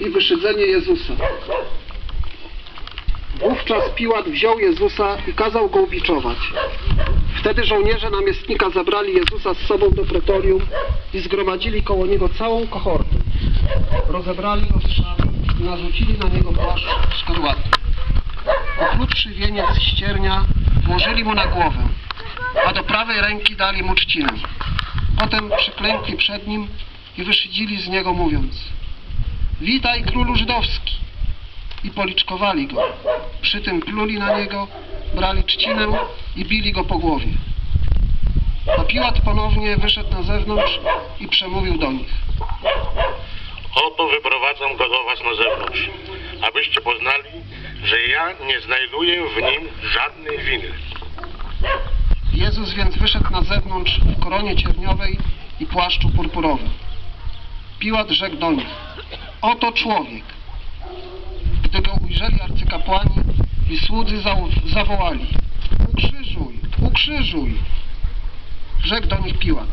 i wyszydzenie Jezusa. Wówczas Piłat wziął Jezusa i kazał go ubiczować. Wtedy żołnierze namiestnika zabrali Jezusa z sobą do pretorium i zgromadzili koło niego całą kohortę. Rozebrali go szat i narzucili na niego płaszcz szkarłaty. Oprócz wieniec ściernia włożyli mu na głowę, a do prawej ręki dali mu trzcinę. Potem przyklękli przed nim i wyszydzili z niego mówiąc Witaj królu żydowski! I policzkowali go. Przy tym pluli na niego, brali trzcinę i bili go po głowie. A Piłat ponownie wyszedł na zewnątrz i przemówił do nich. Oto wyprowadzam go do was na zewnątrz, abyście poznali, że ja nie znajduję w nim żadnej winy. Jezus więc wyszedł na zewnątrz w koronie cierniowej i płaszczu purpurowym. Piłat rzekł do nich, oto człowiek. Gdy go ujrzeli arcykapłani i słudzy zawołali, ukrzyżuj, ukrzyżuj. Rzekł do nich Piłat,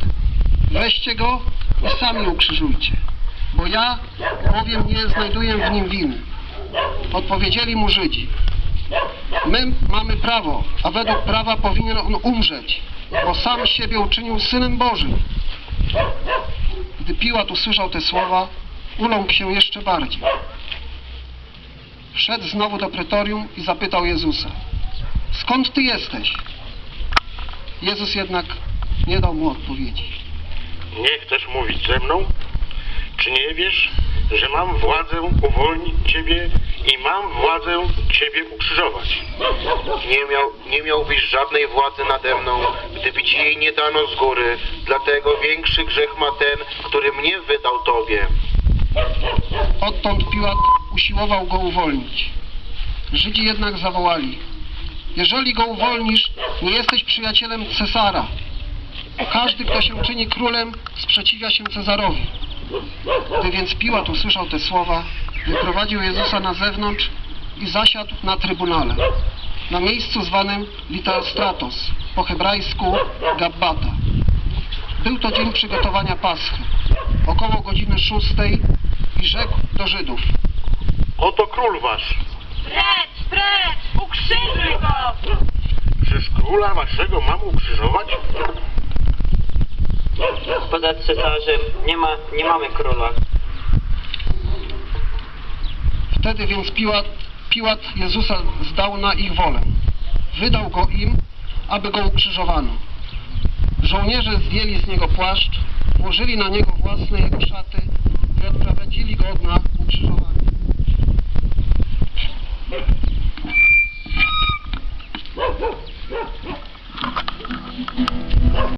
weźcie go i sami ukrzyżujcie, bo ja bowiem nie znajduję w nim winy. Odpowiedzieli mu Żydzi, My mamy prawo, a według prawa powinien on umrzeć, bo sam siebie uczynił synem Bożym. Gdy Piłat usłyszał te słowa, uląkł się jeszcze bardziej. Wszedł znowu do pretorium i zapytał Jezusa: Skąd ty jesteś? Jezus jednak nie dał mu odpowiedzi. Nie chcesz mówić ze mną? Czy nie wiesz, że mam władzę uwolnić ciebie i mam władzę ciebie ukrzyżować? Nie, miał, nie miałbyś żadnej władzy nade mną, gdyby ci jej nie dano z góry. Dlatego większy grzech ma ten, który mnie wydał tobie. Odtąd Piłat usiłował go uwolnić. Żydzi jednak zawołali: Jeżeli go uwolnisz, nie jesteś przyjacielem Cesara. Każdy, kto się czyni królem, sprzeciwia się Cezarowi. Gdy więc Piłat usłyszał te słowa, wyprowadził Jezusa na zewnątrz i zasiadł na trybunale, na miejscu zwanym Litostratos, po hebrajsku Gabbata. Był to dzień przygotowania Paschy, około godziny szóstej i rzekł do Żydów. Oto król wasz. Precz, precz! Ukrzyżuj go! Czyż króla waszego mam ukrzyżować? Poza cesarzem nie ma, nie mamy króla. Wtedy więc Piłat, Piłat Jezusa zdał na ich wolę. Wydał go im, aby go ukrzyżowano. Żołnierze zdjęli z niego płaszcz, włożyli na niego własne jego szaty i 你老公呢？不吃了吗？